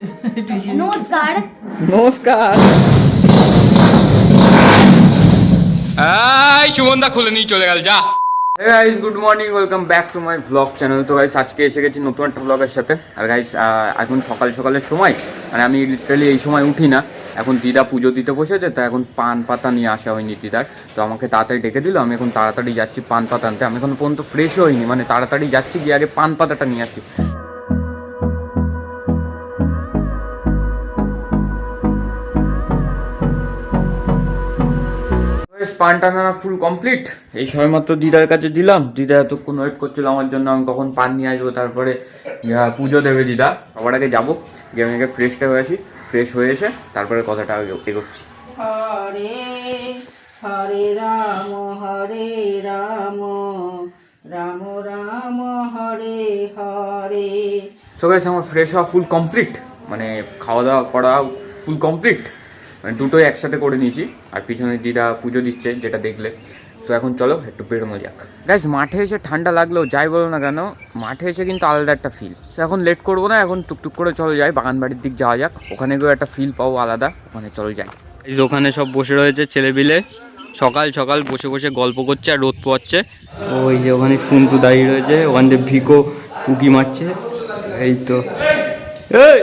নমস্কার। নমস্কার। এই সুমনদা খুলে নিয়ে চলে গেল যা। Hey guys good morning welcome back to my vlog channel তো গাইস আজকে এসে গেছি নতুন একটা ভ্লগের সাথে। আর গাইস এখন সকাল সকালের সময় মানে আমি লিটারালি এই সময় উঠি না। এখন দিদা পুজো দিতে বসেছে তো এখন পান পাতা নিয়ে আসা হয়নি দিদার। তো আমাকে তাড়াতাড়ি ডেকে দিল আমি এখন তাড়াতাড়ি যাচ্ছি পান পাতা আনতে। আমি এখন পর্যন্ত ফ্রেশ হইনি মানে তাড়াতাড়ি যাচ্ছি গিয়ে আগে পান পাতাটা নিয়ে আসছি। পান টানা ফুল কমপ্লিট এই সময় মাত্র দিদার কাছে দিলাম। দিদা এতক্ষণ ওয়েট করছিল আমার জন্য আমি কখন পান নিয়ে আসব তারপরে পুজো দেবে দিদা। সবার আগে যাব। গিয়ে আমি আগে ফ্রেশটা হয়ে আসি। ফ্রেশ হয়ে এসে তারপরে কথাটা এগো- এগোচ্ছি। হরে হরে রাম হরে রাম। রাম রাম হরে হরে। সো গাইস আমার ফ্রেশ হওয়া ফুল কমপ্লিট মানে খাওয়া দাওয়া করা ফুল কমপ্লিট মানে দুটোই একসাথে করে নিয়েছি। আর পিছনে দিদা পুজো দিচ্ছে যেটা দেখলে। তো এখন চলো একটু বেরোনো যাক। গাইস মাঠে এসে ঠান্ডা লাগলেও যাই বলো না কেন মাঠে এসে কিন্তু আলাদা একটা ফিল তো এখন লেট করব না এখন টুকটুক করে চলো যাই বাগান বাড়ির দিক যাওয়া যাক। ওখানে গিয়ে একটা ফিল পাবো আলাদা ওখানে চলো যাই। এই ওখানে সব বসে রয়েছে ছেলেপিলে। সকাল সকাল বসে বসে গল্প করছে আর রোদ পোয়াচ্ছে। ওই যে ওখানে সুন্তু দাঁড়িয়ে রয়েছে ওখান থেকে ভিকো পুকি মারছে। এই তো। এই!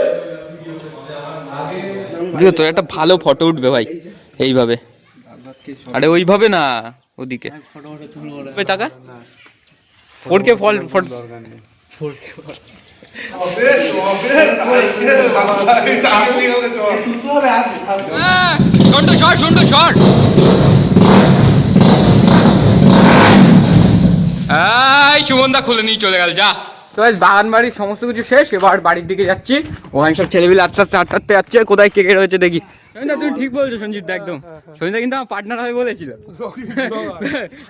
দিও তোর একটা ভালো ফটো উঠবে ভাই, এইভাবে। আরে ওইভাবে না, ওদিকে। টাকা ফোরকে ফল ফট সন্টু শট সন্টু এই, সুমনদা খুলে নিয়ে চলে গেল, যা। তো আজ বাগান বাড়ির সমস্ত কিছু শেষ। এবার বাড়ির দিকে যাচ্ছি। ওখানে সব ছেলেপিলে আস্তে আস্তে আটতে আটতে যাচ্ছে। কোথায় কে কে রয়েছে দেখি। সঞ্জিতা তুমি ঠিক বলছো সঞ্জিত একদম। সঞ্জিতা কিন্তু আমার পার্টনার হবে বলেছিল।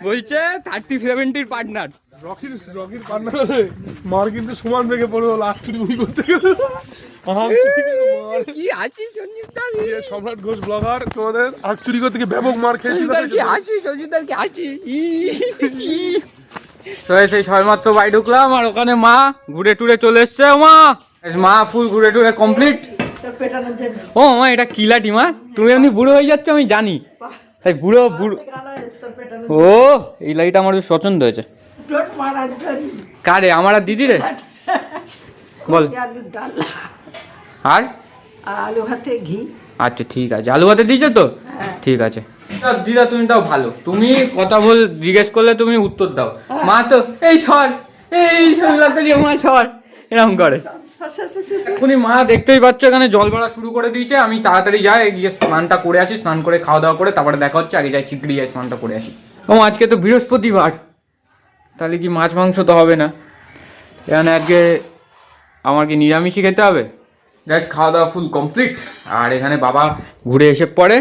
বলছে থার্টি সেভেন্টির পার্টনার রকির রকির পান্না মার কিন্তু সমান বেগে পড়ে লাস্ট মুড়ি করতে গেলে। কি আছিস সঞ্জিতার সম্রাট ঘোষ ব্লগার তোমাদের করতে গিয়ে ব্যাপক মার খেয়েছিল। কি আছিস? ই ই। তো সেই সবেমাত্র বাড়ি ঢুকলাম আর ওখানে মা ঘুরে টুরে চলে এসছে মা। মা ফুল ঘুরে টুরে কমপ্লিট ও মা এটা কি লাঠি মা। তুমি এমনি বুড়ো হয়ে যাচ্ছ আমি জানি। তাই বুড়ো বুড়ো। ও এই লাইট আমার বেশ পছন্দ হয়েছে। কারে আমার আর দিদি রে বল। আর? আর আলু ভাতে ঘি। আচ্ছা ঠিক আছে। আলু ভাতে দিয়েছ তো? ঠিক আছে। দিদা তুমি তাও ভালো। তুমি কথা বল, জিজ্ঞেস করলে তুমি উত্তর দাও। মা তো, এই সর, এই মা সর। এরকম করে। এখনই মা দেখতেই পাচ্ছ, এখানে জল ভরা শুরু করে দিয়েছে। আমি তাড়াতাড়ি যাই, গিয়ে স্নানটা করে আসি, স্নান করে খাওয়া দাওয়া করে তারপরে দেখা হচ্ছে, আগে যাই চিকড়ি যাই স্নানটা করে আসি। ও, আজকে তো বৃহস্পতিবার। তাহলে কি মাছ মাংস তো হবে না? এখানে আজকে আমার কি নিরামিষই খেতে হবে? দেখ খাওয়া দাওয়া ফুল কমপ্লিট আর এখানে বাবা ঘুরে এসে পড়ে।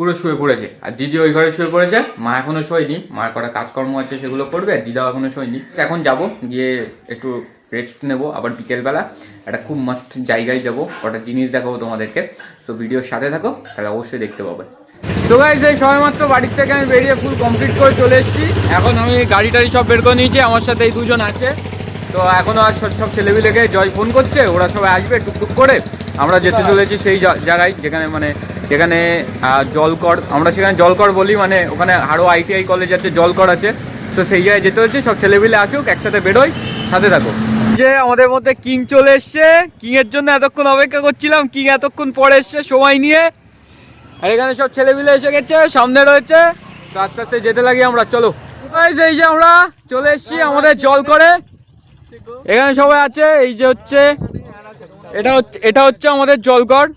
পুরো শুয়ে পড়েছে। আর দিদি ওই ঘরে শুয়ে পড়েছে, মা এখনও শোয়নি, মার কটা কাজকর্ম আছে সেগুলো করবে, আর দিদাও এখনও শোয়নি। এখন যাব, গিয়ে একটু রেস্ট নেব, আবার বিকেলবেলা একটা খুব মাস্ট জায়গায় যাব, কটা জিনিস দেখাবো তোমাদেরকে। তো ভিডিওর সাথে থাকো, তাহলে অবশ্যই দেখতে পাবে। তো গাইজ এই সবেমাত্র বাড়ির থেকে আমি বেরিয়ে ফুল কমপ্লিট করে চলে এসেছি। এখন আমি গাড়ি টাড়ি সব বের করে নিয়েছি, আমার সাথে এই দুজন আছে। তো এখনও আর সব ছেলেপিলেকে জয় ফোন করছে, ওরা সবাই আসবে টুকটুক করে। আমরা যেতে চলেছি সেই জায়গায়, যেখানে মানে যেখানে জলকর, আমরা সেখানে জলকর বলি মানে ওখানে আরও আইটিআই কলেজ আছে, জলকর আছে। তো সেই জায়গায় যেতে হচ্ছে, সব ছেলেপিলে আসুক, একসাথে বেরোই, সাথে থাকো যে আমাদের মধ্যে কিং চলে এসছে কিং এর জন্য এতক্ষণ অপেক্ষা করছিলাম, কিং এতক্ষণ পরে এসছে, সময় নিয়ে। আর এখানে সব ছেলেপিলে এসে গেছে, সামনে রয়েছে। তো আস্তে আস্তে যেতে লাগি আমরা, চলো। এই যে আমরা, চলে এসেছি আমাদের জল করে এখানে সবাই আছে, এই যে হচ্ছে, এটা এটা হচ্ছে আমাদের জলগড়।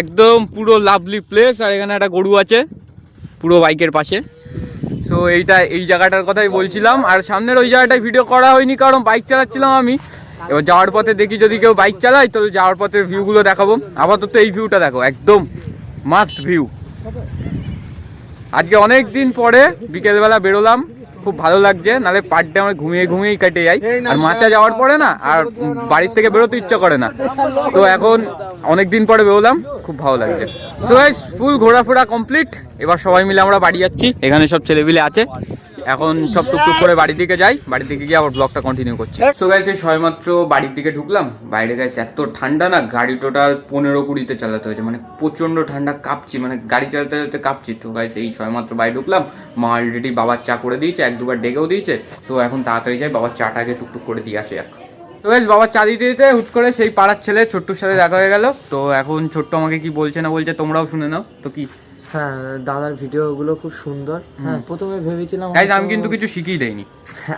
একদম পুরো লাভলি প্লেস আর এখানে একটা গরু আছে, পুরো বাইকের পাশে। সো এইটা, এই জায়গাটার কথাই বলছিলাম। আর সামনের ওই জায়গাটায় ভিডিও করা হয়নি, কারণ বাইক চালাচ্ছিলাম আমি। এবার যাওয়ার পথে দেখি যদি কেউ বাইক চালায়, তো যাওয়ার পথের ভিউগুলো দেখাবো। আপাতত এই ভিউটা দেখো, একদম মাস্ট ভিউ আজকে অনেক দিন পরে বিকেলবেলা বেরোলাম। খুব ভালো লাগছে নালে পার ডে আমার ঘুমিয়ে ঘুমিয়েই কেটে যাই আর মাচা যাওয়ার পরে না আর বাড়ির থেকে বেরোতে ইচ্ছা করে না। তো এখন অনেক দিন পরে বেরোলাম খুব ভালো লাগছে। তো ফুল ঘোরাফোরা কমপ্লিট এবার সবাই মিলে আমরা বাড়ি যাচ্ছি। এখানে সব ছেলেপিলে আছে। এখন সব টুকটুক করে বাড়ির দিকে যাই বাড়ির দিকে গিয়ে আবার ব্লগটা কন্টিনিউ করছি। তো গাইছে সবেমাত্র বাড়ির দিকে ঢুকলাম বাইরে গাইছে এত ঠান্ডা না গাড়ি টোটাল পনেরো কুড়িতে চালাতে হয়েছে মানে প্রচণ্ড ঠান্ডা কাঁপছি মানে গাড়ি চালাতে চালাতে কাঁপছি। তো গাইছে এই সবেমাত্র বাড়ি ঢুকলাম মা অলরেডি বাবার চা করে দিয়েছে এক দুবার ডেকেও দিয়েছে তো এখন তাড়াতাড়ি যাই বাবার চাটাকে টুকটুক করে দিয়ে আসে এক। তো বেশ বাবার চা দিতে দিতে হুট করে সেই পাড়ার ছেলে ছোট্টুর সাথে দেখা হয়ে গেল। তো এখন ছোট্ট আমাকে কি বলছে না বলছে তোমরাও শুনে নাও। তো কি? হ্যাঁ দাদার ভিডিওগুলো খুব সুন্দর। হ্যাঁ প্রথমে ভেবেছিলাম গাইজ আমি কিন্তু কিছু শিখিয়ে দেয়নি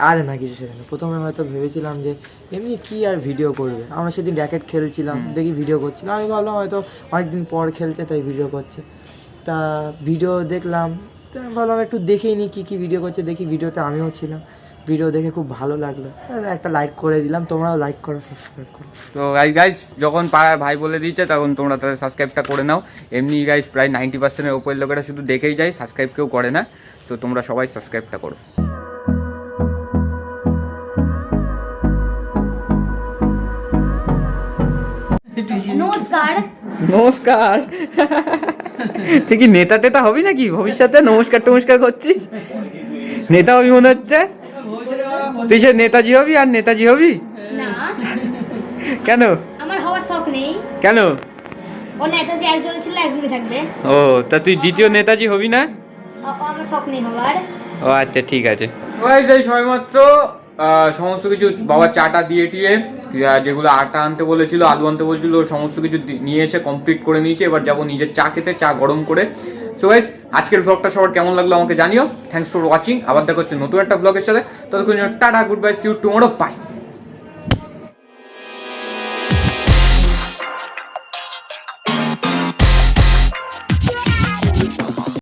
আরে না কিছু সেখানে প্রথমে হয়তো ভেবেছিলাম যে এমনি কি আর ভিডিও করবে? আমরা সেদিন র্যাকেট খেলছিলাম দেখি ভিডিও করছিলাম আমি ভাবলাম হয়তো অনেকদিন পর খেলছে তাই ভিডিও করছে। তা ভিডিও দেখলাম তা আমি ভাবলাম একটু দেখেই নি কী কী ভিডিও করছে দেখি ভিডিওতে আমিও ছিলাম। ভিডিও দেখে খুব ভালো লাগল। একটা লাইক করে দিলাম তোমরাও লাইক করো সাবস্ক্রাইব করো। তো গাইজ গাইজ যখন পাড়ায় ভাই বলে দিয়েছে তখন তোমরা তাদের সাবস্ক্রাইবটা করে নাও। এমনি গাইজ প্রায় নাইনটি পার্সেন্টের ওপরের লোকেরা শুধু দেখেই যায় সাবস্ক্রাইব কেউ করে না। তো তোমরা সবাই সাবস্ক্রাইবটা করো। নমস্কার। নমস্কার। তুই কি নেতা টেতা হবি নাকি? ভবিষ্যতে নমস্কার টমস্কার করছিস? নেতা হবি মনে হচ্ছে? তুই সে নেতাজি হবি আর নেতাজি হবি? না। কেন? আমার হওয়ার শখ নেই। কেন? ও নেতাজি একজন ছিল একদমই থাকবে। ও তা তুই দ্বিতীয় নেতাজি হবি না? আমার শখ নেই হওয়ার। ও আচ্ছা ঠিক আছে। এই সময়মাত্র আহ, সমস্ত কিছু বাবা চাটা দিয়ে টিয়ে যেগুলো আটা আনতে বলেছিল আলু আনতে বলেছিল ওর সমস্ত কিছু নিয়ে এসে কমপ্লিট করে নিয়েছে। এবার যাব নিজের চা খেতে চা গরম করে সো গাইজ আজকের ব্লগটা সবার কেমন লাগল আমাকে জানিও। থ্যাংকস ফর ওয়াচিং আবার দেখা হচ্ছে নতুন একটা ব্লগের সাথে। ততক্ষণ tata goodbye see you tomorrow bye